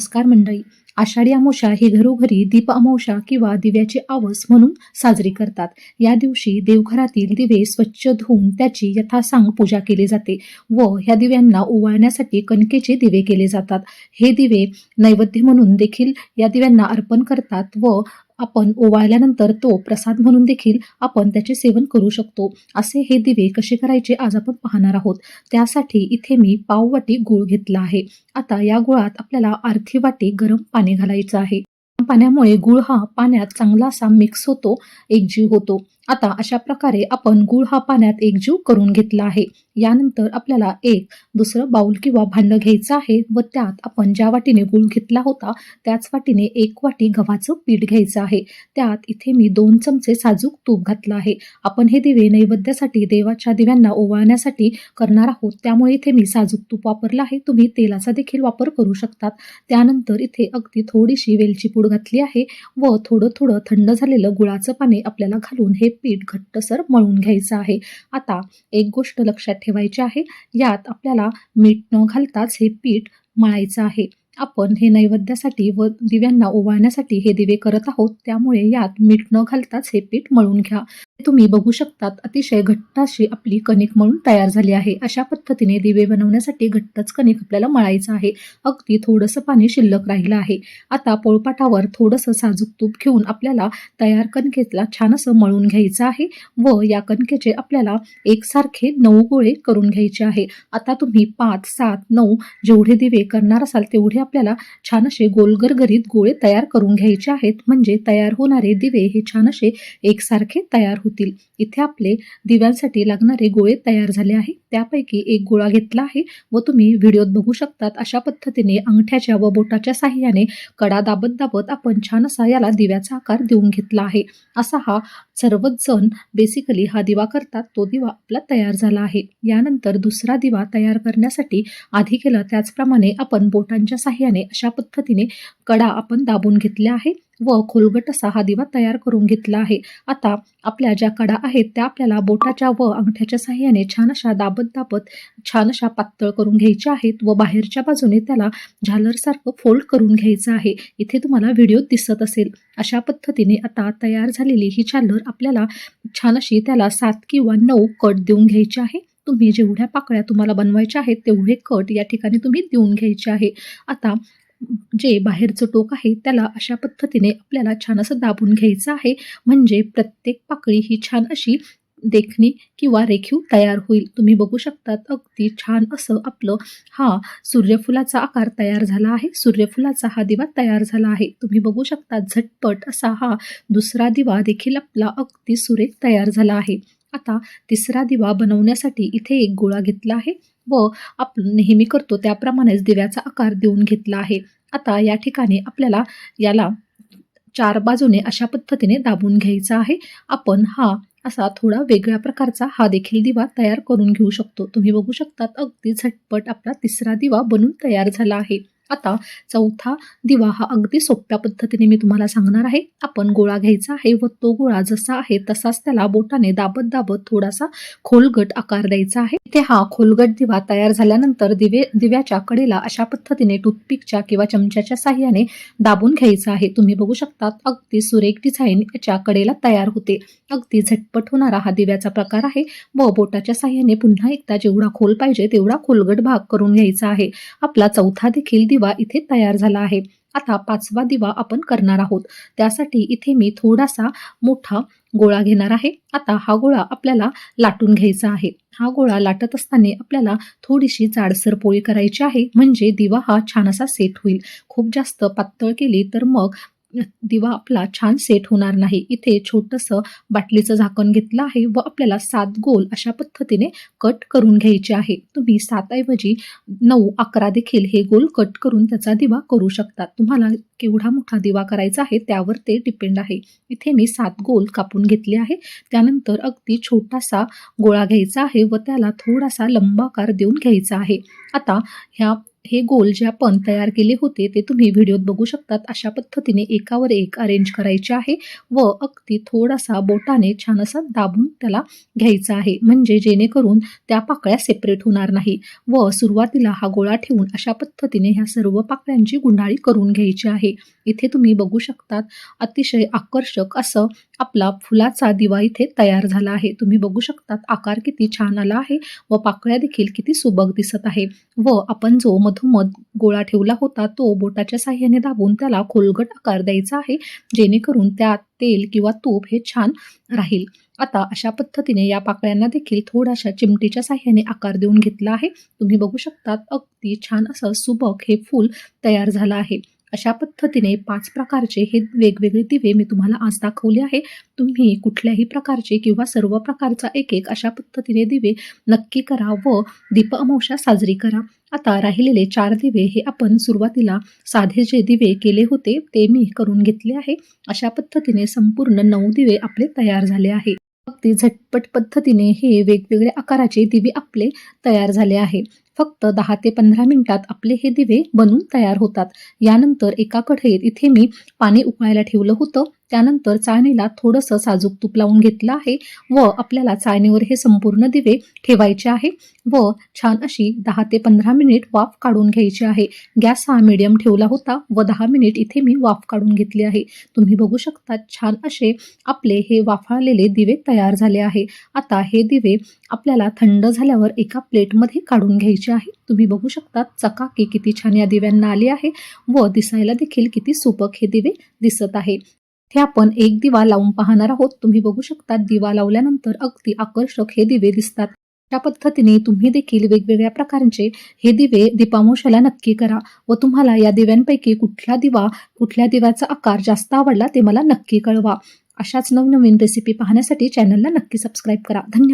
नमस्कार मंडळी. आषाढी अमावस्या ही घरोघरी दीप अमावस्या किंवा दिव्याची आवस म्हणून साजरी करतात. या दिवशी देवघरातील दिवे स्वच्छ धुवून त्याची यथासांग पूजा केली जाते व ह्या दिव्यांना ओवाळण्यासाठी कणकेचे दिवे केले जातात. हे दिवे नैवेद्य म्हणून देखील या दिव्यांना अर्पण करतात व आपण ओवाळल्यानंतर तो प्रसाद म्हणून देखील आपण त्याचे सेवन करू शकतो. असे हे दिवे कसे करायचे आज आपण पाहणार आहोत. त्यासाठी इथे मी पाववाटी गूळ घेतला आहे. आता या गुळात आपल्याला अर्धी वाटी गरम पाणी घालायचं आहे. पाण्यामुळे गुळ हा पाण्यात चांगला असा मिक्स होतो एकजीव होतो. आता अशा प्रकारे आपण गुळ हा पाण्यात एकजीव करून घेतला आहे. यानंतर आपल्याला एक दुसरं बाउल किंवा भांडं घ्यायचं आहे व त्यात आपण ज्या वाटीने गुळ घेतला होता त्याच वाटीने एक वाटी गव्हाचं पीठ घ्यायचं आहे. त्यात इथे मी दोन चमचे साजूक तूप घातलं आहे. आपण हे दिवे नैवेद्यासाठी देवाच्या दिव्यांना ओवाळण्यासाठी करणार आहोत. त्यामुळे इथे मी साजूक तूप वापरलं आहे. तुम्ही तेलाचा देखील वापर करू शकतात. त्यानंतर इथे अगदी थोडीशी वेलची पूड घातली आहे व थोडं थोडं थंड झालेलं गुळाचं पाणी आपल्याला घालून हे पीठ घट्टसर मळून घ्यायचं आहे. आता एक गोष्ट लक्षात ठेवायची आहे. यात आपल्याला मीठ न घालताच हे पीठ मळायचं आहे. आपण हे नैवेद्यासाठी व दिव्यांना ओवाळण्यासाठी हे दिवे करत आहोत त्यामुळे यात मीठ न घालताच हे पीठ मळून घ्या. तुम्ही बघू शकतात अतिशय घट्ट अशी आपली कणिक मळून तयार झाली आहे. अशा पद्धतीने दिवे बनवण्यासाठी घट्टच कणिक आपल्याला मळायचं आहे. अगदी थोडंसं पाणी शिल्लक राहिलं आहे. आता पोळपाटावर थोडंसं साजूक तूप घेऊन आपल्याला तयार कणकेला छान असं मळून घ्यायचं आहे व या कणकेचे आपल्याला एकसारखे नऊ गोळे करून घ्यायचे आहे. आता तुम्ही पाच सात नऊ जेवढे दिवे करणार असाल तेवढे आपल्याला छान असे गोलगरगरीत गोळे तयार करून घ्यायचे आहेत. म्हणजे तयार होणारे दिवे हे छान असे एकसारखे तयार होतील. इथे आपले दिव्यांसाठी लागणारे गोळे तयार झाले आहे. त्यापैकी एक गोळा घेतला आहे व तुम्ही व्हिडिओत बघू शकतात. अशा पद्धतीने अंगठ्याच्या व बोटाच्या साह्याने कडा दाबत दाबत आपण छान असा याला दिव्याचा आकार देऊन घेतला आहे. असा हा सर्वच जण बेसिकली हा दिवा करतात तो दिवा आपला तयार झाला आहे. यानंतर दुसरा दिवा तयार करण्यासाठी आधी केलं त्याचप्रमाणे आपण बोटांच्या साह्याने अशा पद्धतीने कडा आपण दाबून घेतल्या आहे व खोलगट असा हा दिवा तयार करून घेतला आहे. आता आपल्या ज्या कडा आहेत त्या आपल्याला बोटाच्या व अंगठ्याच्या साह्याने छान अशा दाबत दाबत छान अशा पातळ करून घ्यायच्या आहेत व बाहेरच्या बाजूने त्याला झालरसारखं फोल्ड करून घ्यायचं आहे. इथे तुम्हाला व्हिडिओ दिसत असेल. अशा पद्धतीने आता तयार झालेली ही झालर आपल्याला छान अशी त्याला सात किंवा नऊ कट देऊन घ्यायची आहे. तुम्ही जेवढ्या पाकळ्या तुम्हाला बनवायच्या आहेत तेवढे कट या ठिकाणी तुम्ही देऊन घ्यायचे आहे. आता जे बाहेरचं टोक आहे त्याला अशा पद्धतीने आपल्याला छान असं दाबून घ्यायचं आहे. म्हणजे प्रत्येक पाकळी ही छान अशी देखणी किंवा रेखीव तयार होईल. तुम्ही बघू शकतात अगदी छान असं आपलं हा सूर्यफुलाचा आकार तयार झाला आहे. सूर्यफुलाचा हा दिवा तयार झाला आहे. तुम्ही बघू शकता झटपट असा हा दुसरा दिवा देखील आपला अगदी सुरेख तयार झाला आहे. आता तिसरा दिवा बनवण्यासाठी इथे एक गोळा घेतला आहे. व आपण नेहमी करतो त्याप्रमाणेच दिव्याचा आकार देऊन घेतला आहे. आता या ठिकाणी आपल्याला याला चार बाजूने अशा पद्धतीने दाबून घ्यायचा आहे. आपण हा असा थोडा वेगळ्या प्रकारचा हा देखील दिवा तयार करून घेऊ शकतो. तुम्ही बघू शकतात अगदी झटपट आपला तिसरा दिवा बनून तयार झाला आहे. आता चौथा दिवा हा अगदी सोप्या पद्धतीने मी तुम्हाला सांगणार आहे. आपण गोळा घ्यायचा आहे व तो गोळा जसा आहे तसाच त्याला बोटाने दाबत दाबत थोडासा खोलगट आकार द्यायचा आहे. इथे हा खोलगट दिवा तयार झाल्यानंतर दिवे दिव्याच्या कडेला अशा पद्धतीने टूथपिकच्या किंवा चमच्याच्या साह्याने दाबून घ्यायचा आहे. तुम्ही बघू शकता अगदी सुरेख डिझाईन याच्या कडेला तयार होते. अगदी झटपट होणारा हा दिव्याचा प्रकार आहे व बोटाच्या साह्याने पुन्हा एकदा जेवढा खोल पाहिजे तेवढा खोलगट भाग करून घ्यायचा आहे. आपला चौथा देखील दिवा इथे तयार झाला आहे. आता पाचवा दिवा आपण करणार आहोत. त्यासाठी इथे मी थोडासा मोठा गोळा घेणार आहे. आता हा गोळा आपल्याला लाटून घ्यायचा आहे. हा गोळा लाटत असताना आपल्याला थोडीशी जाडसर पोळी करायची आहे. म्हणजे दिवा हा छान असा सेट होईल. खूप जास्त पातळ केली तर मग दिवा आपला छान सेट होणार नाही. इथे छोटंसं बाटलीचं झाकण घेतलं आहे व आपल्याला सात गोल अशा पद्धतीने कट करून घ्यायचे आहे. तुम्ही सातऐवजी नऊ अकरा देखील हे गोल कट करून त्याचा दिवा करू शकतात तुम्हाला केवढा मोठा दिवा करायचा आहे त्यावर ते डिपेंड आहे. इथे मी सात गोल कापून घेतले आहे. त्यानंतर अगदी छोटासा गोळा घ्यायचा आहे व त्याला थोडासा लंबाकार देऊन घ्यायचा आहे. आता ह्या हे गोल जे आपण तयार केले होते ते तुम्ही व्हिडिओत बघू शकतात. अशा पद्धतीने एकावर एक अरेंज करायचे आहे व अगदी थोडासा बोटाने छान असा दाबून त्याला घ्यायचा आहे. म्हणजे जेणेकरून त्या पाकळ्या सेपरेट होणार नाही व सुरुवातीला हा गोळा ठेवून अशा पद्धतीने ह्या सर्व पाकळ्यांची गुंडाळी करून घ्यायची आहे. इथे तुम्ही बघू शकतात अतिशय आकर्षक असं आपला फुलाचा दिवा इथे तयार झाला आहे. तुम्ही बघू शकतात आकार किती छान आला आहे व पाकळ्या देखील किती सुबक दिसत आहे. व आपण जो मधोमध गोळा ठेवला होता तो बोटाच्या साह्याने दाबून त्याला खोलगट आकार द्यायचा आहे जेणेकरून त्यात तेल किंवा तूप हे छान राहील. आता अशा पद्धतीने या पाकळ्यांना देखील थोड्याशा चिमटीच्या साह्याने आकार देऊन घेतला आहे. तुम्ही बघू शकतात अगदी छान असं सुबक हे फूल तयार झालं आहे. अशा पद्धतीने पाच प्रकारचे हे वेगवेगळे दिवे मी तुम्हाला आज दाखवले आहे. तुम्ही कुठल्याही प्रकारचे किंवा सर्व प्रकारचा एक एक अशा पद्धतीने दिवे नक्की करा व दीप अमावस्या साजरी करा. आता राहिलेले चार दिवे हे आपण सुरुवातीला साधे जे दिवे केले होते ते मी करून घेतले आहे. अशा पद्धतीने संपूर्ण नऊ दिवे आपले तयार झाले आहे. अगदी झटपट पद्धतीने हे वेगवेगळ्या आकाराचे दिवे आपले तयार झाले आहे. फक्त दहा ते पंधरा मिनिटात आपले हे दिवे बनून तयार होतात. यानंतर एका कढईत इथे मी पाणी उकळायला ठेवलं होतं. त्यानंतर चाळणीला थोडंसं साजूक तूप लावून घेतलं आहे व आपल्याला चाळणीवर हे संपूर्ण दिवे ठेवायचे आहे व छान अशी दहा ते पंधरा मिनिट वाफ काढून घ्यायची आहे. गॅस हा मिडियम ठेवला होता व दहा मिनिट इथे मी वाफ काढून घेतली आहे. तुम्ही बघू शकता छान असे आपले हे वाफाळलेले दिवे तयार झाले आहे. आता हे दिवे आपल्याला थंड झाल्यावर एका प्लेटमध्ये काढून घ्यायचे आहे. तुम्ही बघू शकता चकाकी किती छान या दिव्यांना आली आहे व दिसायला देखील किती सुपक हे दिवे दिसत आहे. हे आपण एक दिवा लावून पाहणार आहोत. तुम्ही बघू शकता दिवा लावल्यानंतर अगदी आकर्षक हे दिवे दिसतात. त्या पद्धतीने तुम्ही देखील वेगवेगळ्या प्रकारचे हे दिवे दीपामोशाला नक्की करा व तुम्हाला या दिव्यांपैकी कुठला दिवा कुठल्या दिव्याचा आकार जास्त आवडला ते मला नक्की कळवा. अशाच नवनवीन रेसिपी पाहण्यासाठी चॅनलला नक्की सबस्क्राईब करा. धन्यवाद.